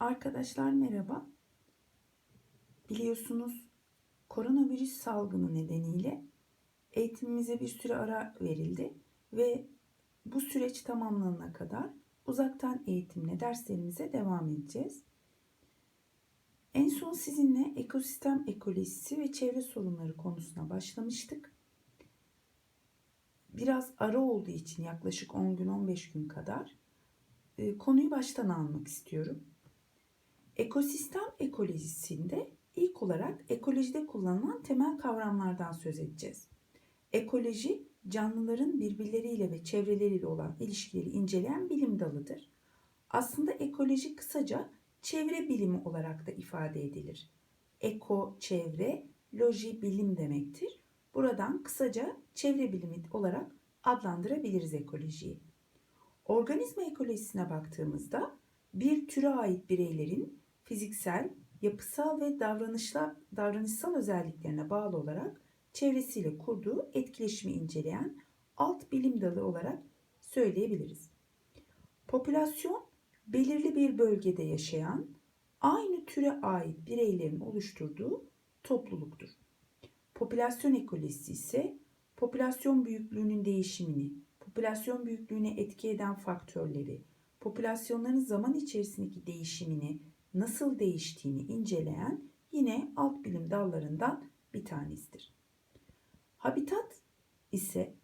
Arkadaşlar merhaba. Biliyorsunuz koronavirüs salgını nedeniyle eğitimimize bir süre ara verildi ve bu süreç tamamlanana kadar uzaktan eğitimle derslerimize devam edeceğiz. En son sizinle ekosistem ekolojisi ve çevre sorunları konusuna başlamıştık. Biraz ara olduğu için yaklaşık 10 gün 15 gün kadar e, konuyu baştan almak istiyorum. Ekosistem ekolojisinde ilk olarak ekolojide kullanılan temel kavramlardan söz edeceğiz. Ekoloji, canlıların birbirleriyle ve çevreleriyle olan ilişkileri inceleyen bilim dalıdır. Aslında ekoloji kısaca çevre bilimi olarak da ifade edilir. Eko, çevre, loji, bilim demektir. Buradan kısaca çevre bilimi olarak adlandırabiliriz ekolojiyi. Organizma ekolojisine baktığımızda bir türe ait bireylerin fiziksel, yapısal ve davranışla, davranışsal özelliklerine bağlı olarak çevresiyle kurduğu etkileşimi inceleyen alt bilim dalı olarak söyleyebiliriz. Popülasyon belirli bir bölgede yaşayan aynı türe ait bireylerin oluşturduğu topluluktur. Popülasyon ekolojisi ise popülasyon büyüklüğünün değişimini, popülasyon büyüklüğüne etki eden faktörleri, popülasyonların zaman içerisindeki değişimini, nasıl değiştiğini inceleyen yine alt bilim dallarından bir tanesidir. Habitat ise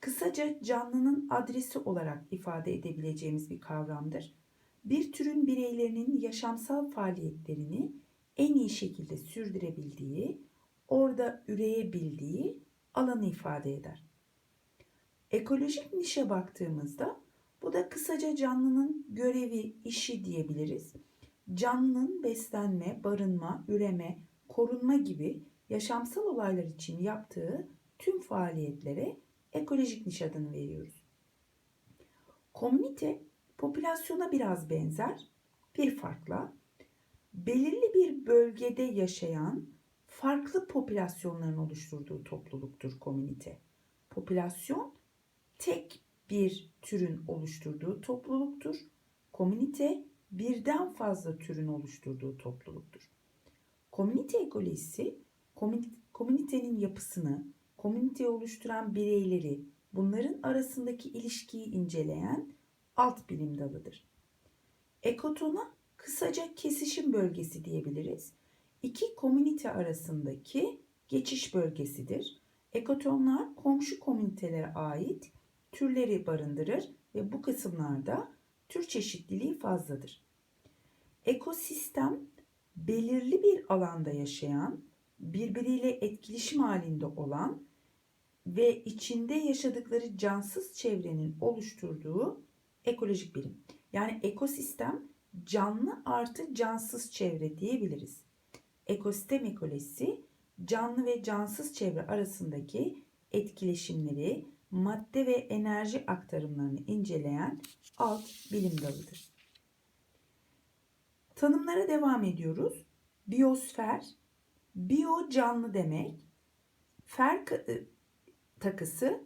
kısaca canlının adresi olarak ifade edebileceğimiz bir kavramdır. Bir türün bireylerinin yaşamsal faaliyetlerini en iyi şekilde sürdürebildiği, orada üreyebildiği alanı ifade eder. Ekolojik nişe baktığımızda bu da kısaca canlının görevi, işi diyebiliriz. Canlının beslenme, barınma, üreme, korunma gibi yaşamsal olaylar için yaptığı tüm faaliyetlere ekolojik niş adını veriyoruz. Komünite popülasyona biraz benzer bir farkla belirli bir bölgede yaşayan farklı popülasyonların oluşturduğu topluluktur komünite. Popülasyon tek bir türün oluşturduğu topluluktur. Komünite birden fazla türün oluşturduğu topluluktur. Komünite ekolojisi komünitenin yapısını, komüniteyi oluşturan bireyleri, bunların arasındaki ilişkiyi inceleyen alt bilim dalıdır. Ekotona kısaca kesişim bölgesi diyebiliriz. İki komünite arasındaki geçiş bölgesidir. Ekotonlar komşu komünitelere ait türleri barındırır ve bu kısımlarda tür çeşitliliği fazladır. Ekosistem belirli bir alanda yaşayan, birbiriyle etkileşim halinde olan ve içinde yaşadıkları cansız çevrenin oluşturduğu ekolojik bilim. Yani ekosistem canlı artı cansız çevre diyebiliriz. Ekosistem ekolojisi canlı ve cansız çevre arasındaki etkileşimleri, madde ve enerji aktarımlarını inceleyen alt bilim dalıdır. Tanımlara devam ediyoruz. Biyosfer, biyo canlı demek. Fer e, takısı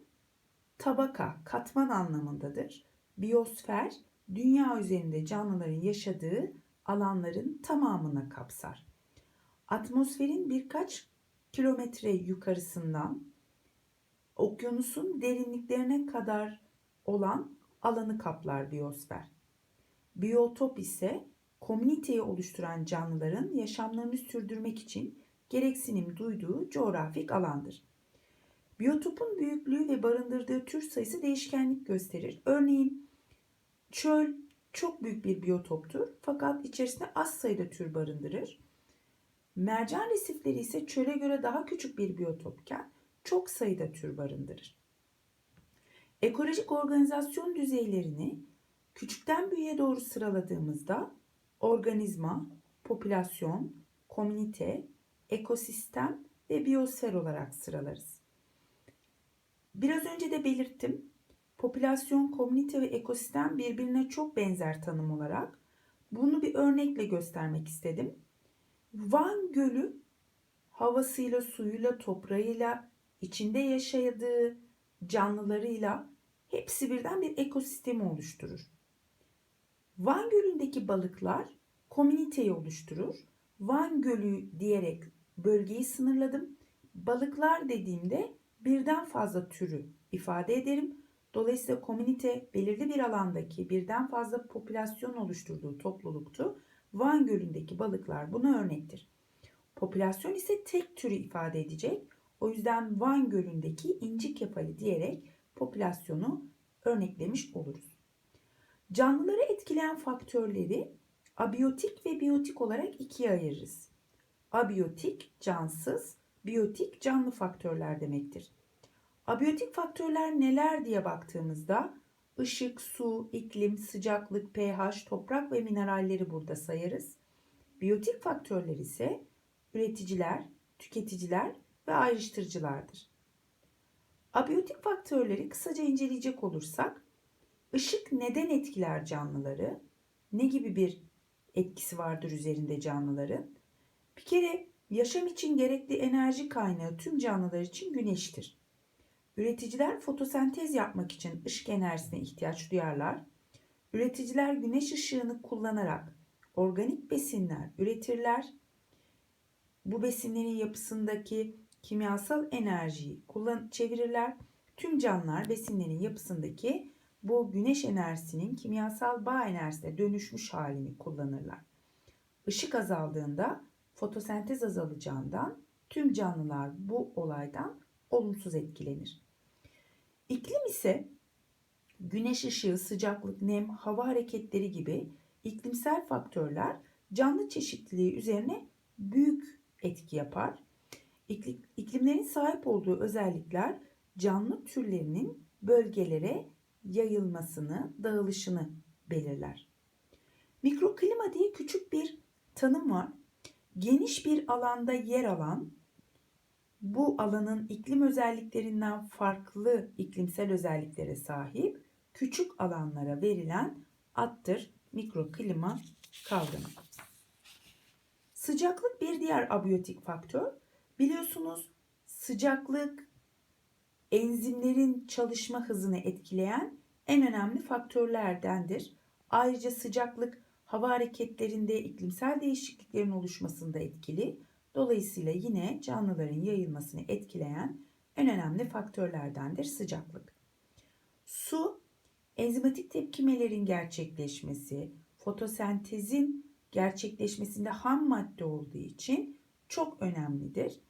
tabaka, katman anlamındadır. Biyosfer, dünya üzerinde canlıların yaşadığı alanların tamamına kapsar. Atmosferin birkaç kilometre yukarısından okyanusun derinliklerine kadar olan alanı kaplar biyosfer. Biyotop ise komüniteyi oluşturan canlıların yaşamlarını sürdürmek için gereksinim duyduğu coğrafik alandır. Biyotopun büyüklüğü ve barındırdığı tür sayısı değişkenlik gösterir. Örneğin çöl çok büyük bir biyotoptur fakat içerisinde az sayıda tür barındırır. Mercan resifleri ise çöle göre daha küçük bir biyotopken çok sayıda tür barındırır. Ekolojik organizasyon düzeylerini küçükten büyüğe doğru sıraladığımızda organizma, popülasyon, komünite, ekosistem ve biyosfer olarak sıralarız. Biraz önce de belirttim. Popülasyon, komünite ve ekosistem birbirine çok benzer tanım olarak. Bunu bir örnekle göstermek istedim. Van Gölü havasıyla, suyuyla, toprağıyla, içinde yaşadığı canlılarıyla hepsi birden bir ekosistemi oluşturur. Van Gölü'ndeki balıklar komüniteyi oluşturur. Van Gölü diyerek bölgeyi sınırladım. Balıklar dediğimde birden fazla türü ifade ederim. Dolayısıyla komünite belirli bir alandaki birden fazla popülasyon oluşturduğu topluluktu. Van Gölü'ndeki balıklar buna örnektir. Popülasyon ise tek türü ifade edecek. O yüzden Van Gölü'ndeki inci kefali diyerek popülasyonu örneklemiş oluruz. Canlıları etkileyen faktörleri abiyotik ve biyotik olarak ikiye ayırırız. Abiyotik cansız, biyotik canlı faktörler demektir. Abiyotik faktörler neler diye baktığımızda ışık, su, iklim, sıcaklık, pH, toprak ve mineralleri burada sayarız. Biyotik faktörler ise üreticiler, tüketiciler ve ayrıştırıcılardır. Abiyotik faktörleri kısaca inceleyecek olursak ışık neden etkiler canlıları? Ne gibi bir etkisi vardır üzerinde canlıların? Bir kere yaşam için gerekli enerji kaynağı tüm canlılar için güneştir. Üreticiler fotosentez yapmak için ışık enerjisine ihtiyaç duyarlar. Üreticiler güneş ışığını kullanarak organik besinler üretirler. Bu besinlerin yapısındaki kimyasal enerjiyi kullan çevirirler. Tüm canlılar besinlerin yapısındaki bu güneş enerjisinin kimyasal bağ enerjisine dönüşmüş halini kullanırlar. Işık azaldığında fotosentez azalacağından tüm canlılar bu olaydan olumsuz etkilenir. İklim ise güneş ışığı, sıcaklık, nem, hava hareketleri gibi iklimsel faktörler canlı çeşitliliği üzerine büyük etki yapar. İklimlerin sahip olduğu özellikler canlı türlerinin bölgelere yayılmasını, dağılışını belirler. Mikroklima diye küçük bir tanım var. Geniş bir alanda yer alan, bu alanın iklim özelliklerinden farklı iklimsel özelliklere sahip küçük alanlara verilen addır mikroklima kavramı. Sıcaklık bir diğer abiyotik faktör. Biliyorsunuz sıcaklık enzimlerin çalışma hızını etkileyen en önemli faktörlerdendir. Ayrıca sıcaklık hava hareketlerinde iklimsel değişikliklerin oluşmasında etkili. Dolayısıyla yine canlıların yayılmasını etkileyen en önemli faktörlerdendir sıcaklık. Su, enzimatik tepkimelerin gerçekleşmesi, fotosentezin gerçekleşmesinde ham madde olduğu için çok önemlidir.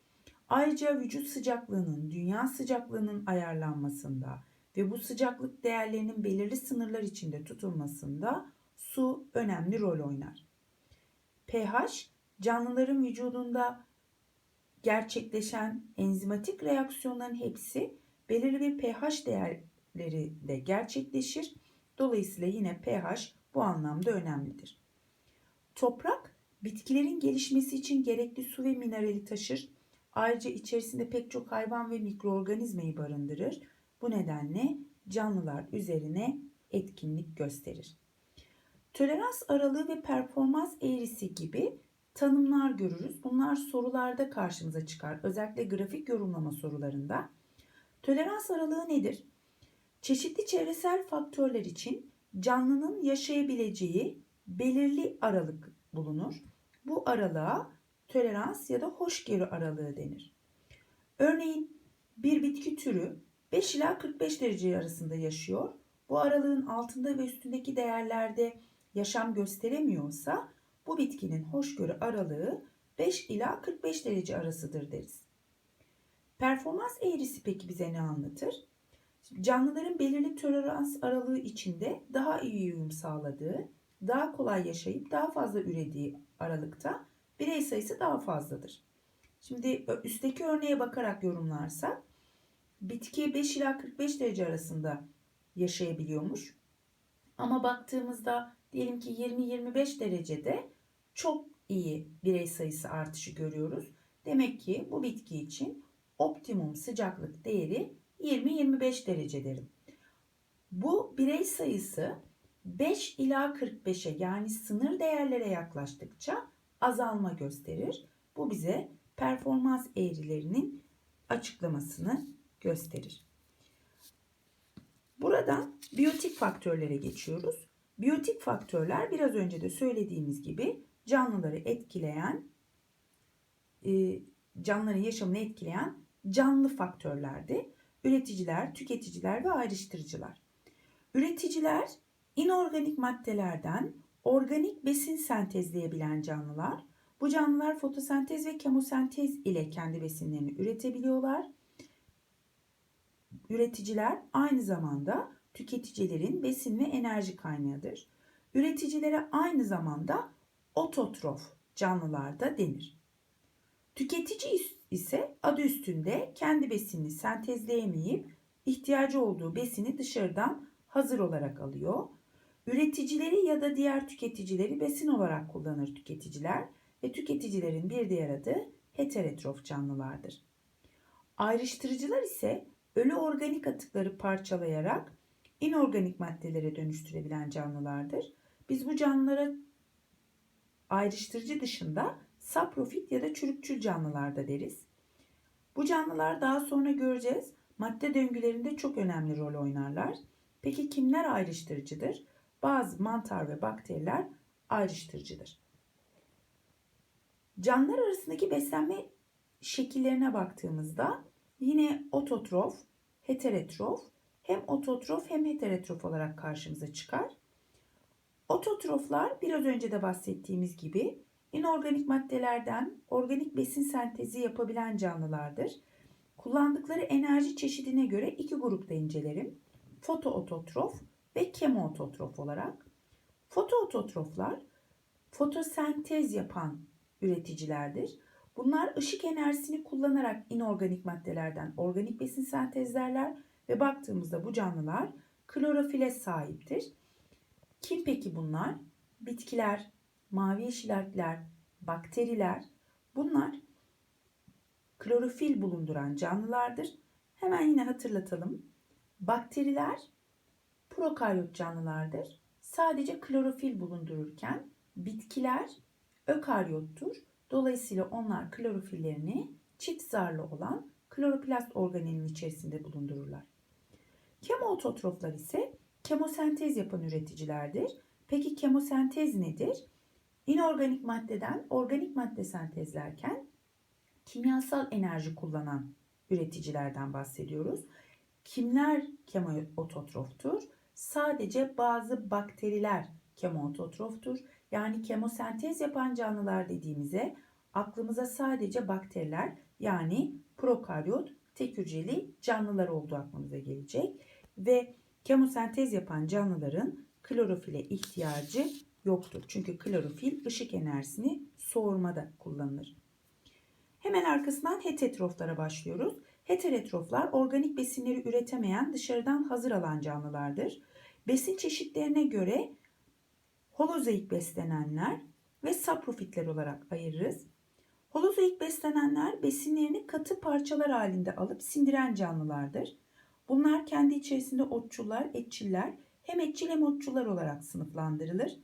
Ayrıca vücut sıcaklığının dünya sıcaklığının ayarlanmasında ve bu sıcaklık değerlerinin belirli sınırlar içinde tutulmasında su önemli rol oynar. pH canlıların vücudunda gerçekleşen enzimatik reaksiyonların hepsi belirli bir pH değerleri de gerçekleşir. Dolayısıyla yine pH bu anlamda önemlidir. Toprak bitkilerin gelişmesi için gerekli su ve minerali taşır. Ayrıca içerisinde pek çok hayvan ve mikroorganizmayı barındırır. Bu nedenle canlılar üzerine etkinlik gösterir. Tolerans aralığı ve performans eğrisi gibi tanımlar görürüz. Bunlar sorularda karşımıza çıkar. Özellikle grafik yorumlama sorularında. Tolerans aralığı nedir? Çeşitli çevresel faktörler için canlının yaşayabileceği belirli aralık bulunur. Bu aralığa tolerans ya da hoşgörü aralığı denir. Örneğin bir bitki türü 5 ila 45 derece arasında yaşıyor. Bu aralığın altında ve üstündeki değerlerde yaşam gösteremiyorsa bu bitkinin hoşgörü aralığı 5 ila 45 derece arasıdır deriz. Performans eğrisi peki bize ne anlatır? Canlıların belirli tolerans aralığı içinde daha iyi uyum sağladığı, daha kolay yaşayıp daha fazla ürediği aralıkta birey sayısı daha fazladır. Şimdi üstteki örneğe bakarak yorumlarsak bitki 5 ila 45 derece arasında yaşayabiliyormuş. Ama baktığımızda diyelim ki 20-25 derecede çok iyi birey sayısı artışı görüyoruz. Demek ki bu bitki için optimum sıcaklık değeri 20-25 derece derim. Bu birey sayısı 5 ila 45'e yani sınır değerlere yaklaştıkça azalma gösterir. Bu bize performans eğrilerinin açıklamasını gösterir. Buradan biyotik faktörlere geçiyoruz. Biyotik faktörler biraz önce de söylediğimiz gibi canlıları etkileyen, e, canlıların yaşamını etkileyen canlı faktörlerdi. Üreticiler, tüketiciler ve ayrıştırıcılar. Üreticiler inorganik maddelerden organik besin sentezleyebilen canlılar. Bu canlılar fotosentez ve kemosentez ile kendi besinlerini üretebiliyorlar. Üreticiler aynı zamanda tüketicilerin besin ve enerji kaynağıdır. Üreticilere aynı zamanda ototrof canlılar da denir. Tüketici ise adı üstünde kendi besinini sentezleyemeyip ihtiyacı olduğu besini dışarıdan hazır olarak alıyor. Üreticileri ya da diğer tüketicileri besin olarak kullanır tüketiciler ve tüketicilerin bir diğer adı heterotrof canlılardır. Ayrıştırıcılar ise ölü organik atıkları parçalayarak inorganik maddelere dönüştürebilen canlılardır. Biz bu canlılara ayrıştırıcı dışında saprofit ya da çürükçül canlılar da deriz. Bu canlılar daha sonra göreceğiz madde döngülerinde çok önemli rol oynarlar. Peki kimler ayrıştırıcıdır? Bazı mantar ve bakteriler ayrıştırıcıdır. Canlılar arasındaki beslenme şekillerine baktığımızda yine ototrof, heterotrof hem ototrof hem heterotrof olarak karşımıza çıkar. Ototroflar biraz önce de bahsettiğimiz gibi inorganik maddelerden organik besin sentezi yapabilen canlılardır. Kullandıkları enerji çeşidine göre iki grupta incelerim. Fotoototrof ve kemoototrof olarak. Fotoototroflar fotosentez yapan üreticilerdir. Bunlar ışık enerjisini kullanarak inorganik maddelerden organik besin sentezlerler ve baktığımızda bu canlılar klorofile sahiptir. Kim peki bunlar? Bitkiler, mavi yeşil algler, bakteriler. Bunlar klorofil bulunduran canlılardır. Hemen yine hatırlatalım. Bakteriler prokaryot canlılardır. Sadece klorofil bulundururken bitkiler ökaryottur. Dolayısıyla onlar klorofillerini çift zarlı olan kloroplast organelinin içerisinde bulundururlar. Kemoototroflar ise kemosentez yapan üreticilerdir. Peki kemosentez nedir? İnorganik maddeden organik madde sentezlerken kimyasal enerji kullanan üreticilerden bahsediyoruz. Kimler kemoototroftur? Sadece bazı bakteriler kemoototroftur. Yani kemosentez yapan canlılar dediğimize aklımıza sadece bakteriler yani prokaryot tek hücreli canlılar olduğu aklımıza gelecek ve kemosentez yapan canlıların klorofile ihtiyacı yoktur. Çünkü klorofil ışık enerjisini soğurmada kullanılır. Hemen arkasından heterotroflara başlıyoruz. Heterotroflar organik besinleri üretemeyen dışarıdan hazır alan canlılardır. Besin çeşitlerine göre holozoik beslenenler ve saprofitler olarak ayırırız. Holozoik beslenenler besinlerini katı parçalar halinde alıp sindiren canlılardır. Bunlar kendi içerisinde otçullar, etçiller, hem etçil hem otçullar olarak sınıflandırılır.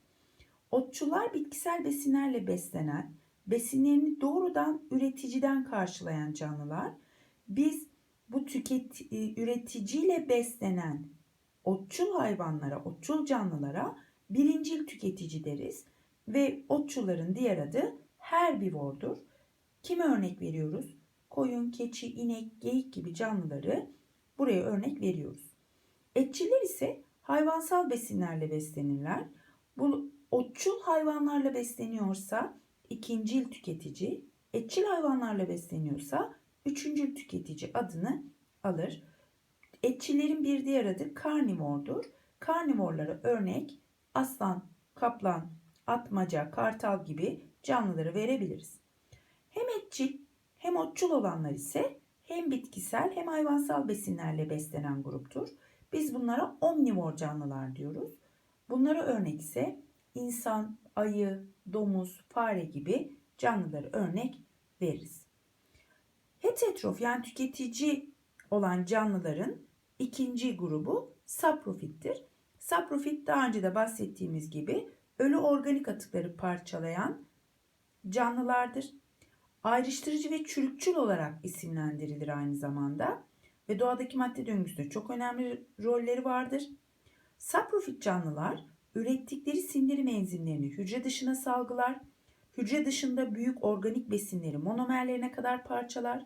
Otçullar bitkisel besinlerle beslenen, besinlerini doğrudan üreticiden karşılayan canlılar. Biz bu tüket üreticiyle beslenen otçul hayvanlara, otçul canlılara birincil tüketici deriz ve otçulların diğer adı herbivordur. Kime örnek veriyoruz? Koyun, keçi, inek, geyik gibi canlıları buraya örnek veriyoruz. Etçiller ise hayvansal besinlerle beslenirler. Bu otçul hayvanlarla besleniyorsa ikincil tüketici, etçil hayvanlarla besleniyorsa üçüncül tüketici adını alır. Etçilerin bir diğer adı karnivordur. Karnivorlara örnek aslan, kaplan, atmaca, kartal gibi canlıları verebiliriz. Hem etçil hem otçul olanlar ise hem bitkisel hem hayvansal besinlerle beslenen gruptur. Biz bunlara omnivor canlılar diyoruz. Bunlara örnek ise insan, ayı, domuz, fare gibi canlıları örnek veririz. Heterotrof yani tüketici olan canlıların ikinci grubu saprofittir. Saprofit daha önce de bahsettiğimiz gibi ölü organik atıkları parçalayan canlılardır. Ayrıştırıcı ve çürükçül olarak isimlendirilir aynı zamanda ve doğadaki madde döngüsünde çok önemli rolleri vardır. Saprofit canlılar ürettikleri sindirim enzimlerini hücre dışına salgılar. Hücre dışında büyük organik besinleri monomerlerine kadar parçalar.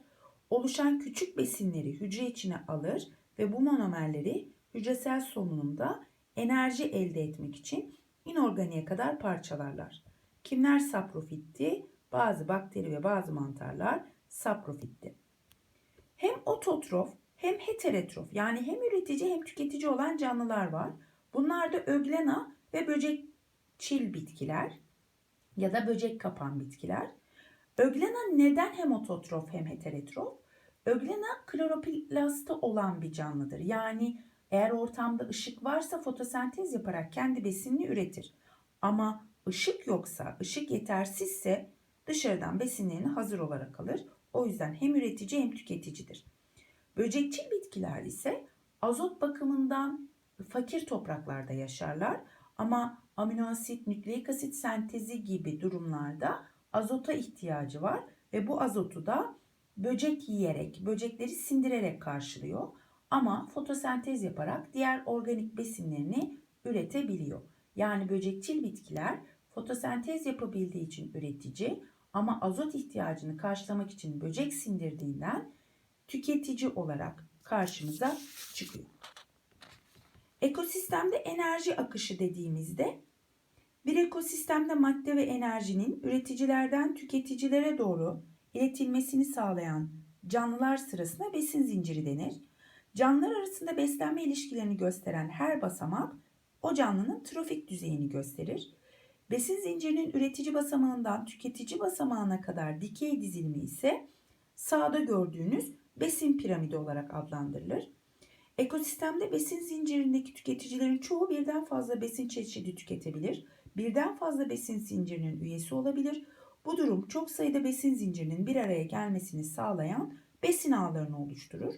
Oluşan küçük besinleri hücre içine alır ve bu monomerleri hücresel solunumda enerji elde etmek için inorganiğe kadar parçalarlar. Kimler saprofitti? Bazı bakteri ve bazı mantarlar saprofitti. Hem ototrof hem heterotrof yani hem üretici hem tüketici olan canlılar var. Bunlar da öglena ve böcekçil bitkiler ya da böcek kapan bitkiler. Öglena neden hem ototrof hem heterotrof? Öglena kloroplastı olan bir canlıdır. Yani eğer ortamda ışık varsa fotosentez yaparak kendi besinini üretir. Ama ışık yoksa, ışık yetersizse dışarıdan besinlerini hazır olarak alır. O yüzden hem üretici hem tüketicidir. Böcekçil bitkiler ise azot bakımından fakir topraklarda yaşarlar ama amino asit, nükleik asit sentezi gibi durumlarda azota ihtiyacı var ve bu azotu da böcek yiyerek, böcekleri sindirerek karşılıyor ama fotosentez yaparak diğer organik besinlerini üretebiliyor. Yani böcekçil bitkiler fotosentez yapabildiği için üretici ama azot ihtiyacını karşılamak için böcek sindirdiğinden tüketici olarak karşımıza çıkıyor. Ekosistemde enerji akışı dediğimizde bir ekosistemde madde ve enerjinin üreticilerden tüketicilere doğru iletilmesini sağlayan canlılar sırasına besin zinciri denir. Canlılar arasında beslenme ilişkilerini gösteren her basamak o canlının trofik düzeyini gösterir. Besin zincirinin üretici basamağından tüketici basamağına kadar dikey dizilimi ise sağda gördüğünüz besin piramidi olarak adlandırılır. Ekosistemde besin zincirindeki tüketicilerin çoğu birden fazla besin çeşidi tüketebilir. Birden fazla besin zincirinin üyesi olabilir. Bu durum çok sayıda besin zincirinin bir araya gelmesini sağlayan besin ağlarını oluşturur.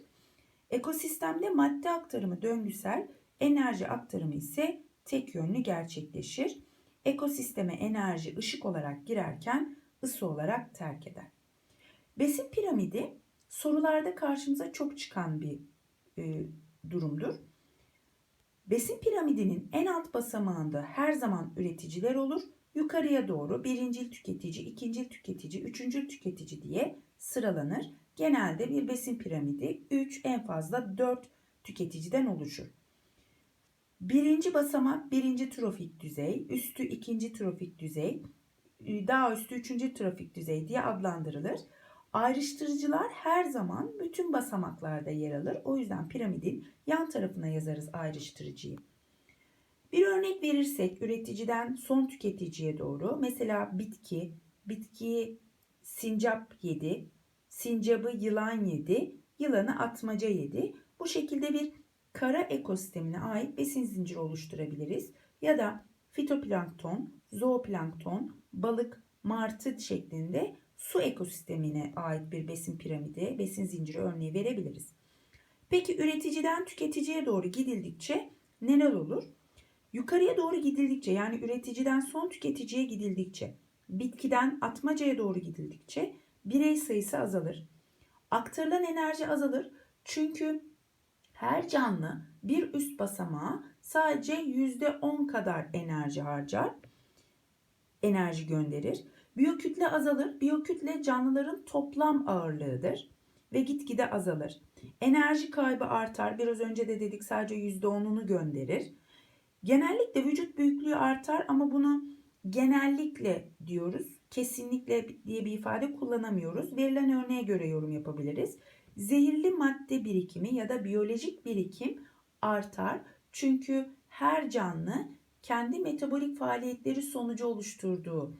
Ekosistemde madde aktarımı döngüsel, enerji aktarımı ise tek yönlü gerçekleşir. Ekosisteme enerji ışık olarak girerken ısı olarak terk eder. Besin piramidi sorularda karşımıza çok çıkan bir e, durumdur. Besin piramidinin en alt basamağında her zaman üreticiler olur. Yukarıya doğru birincil tüketici, ikincil tüketici, üçüncül tüketici diye sıralanır. Genelde bir besin piramidi 3 en fazla 4 tüketiciden oluşur. Birinci basamak birinci trofik düzey, üstü ikinci trofik düzey, daha üstü üçüncü trofik düzey diye adlandırılır. Ayrıştırıcılar her zaman bütün basamaklarda yer alır. O yüzden piramidin yan tarafına yazarız ayrıştırıcıyı. Bir örnek verirsek üreticiden son tüketiciye doğru mesela bitki, bitkiyi sincap yedi, sincabı yılan yedi, yılanı atmaca yedi. Bu şekilde bir kara ekosistemine ait besin zinciri oluşturabiliriz. Ya da fitoplankton, zooplankton, balık, martı şeklinde su ekosistemine ait bir besin piramidi, besin zinciri örneği verebiliriz. Peki üreticiden tüketiciye doğru gidildikçe neler olur? Yukarıya doğru gidildikçe yani üreticiden son tüketiciye gidildikçe, bitkiden atmacaya doğru gidildikçe birey sayısı azalır. Aktarılan enerji azalır. Çünkü her canlı bir üst basamağa sadece %10 kadar enerji harcar. Enerji gönderir. Biyokütle azalır. Biyokütle canlıların toplam ağırlığıdır ve gitgide azalır. Enerji kaybı artar. Biraz önce de dedik sadece %10'unu gönderir. Genellikle vücut büyüklüğü artar ama bunu genellikle diyoruz. Kesinlikle diye bir ifade kullanamıyoruz. Verilen örneğe göre yorum yapabiliriz. Zehirli madde birikimi ya da biyolojik birikim artar. Çünkü her canlı kendi metabolik faaliyetleri sonucu oluşturduğu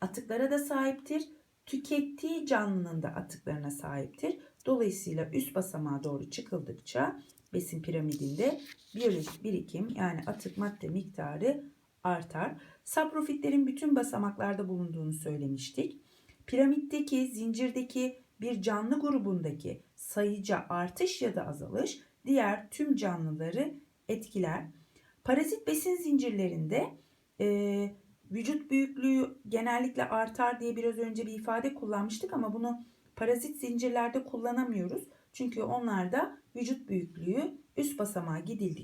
atıklara da sahiptir. Tükettiği canlının da atıklarına sahiptir. Dolayısıyla üst basamağa doğru çıkıldıkça besin piramidinde biyolojik birikim yani atık madde miktarı artar. Saprofitlerin bütün basamaklarda bulunduğunu söylemiştik. Piramitteki, zincirdeki bir canlı grubundaki sayıca artış ya da azalış diğer tüm canlıları etkiler. Parazit besin zincirlerinde e, vücut büyüklüğü genellikle artar diye biraz önce bir ifade kullanmıştık ama bunu parazit zincirlerde kullanamıyoruz. Çünkü onlarda vücut büyüklüğü üst basamağa gidildik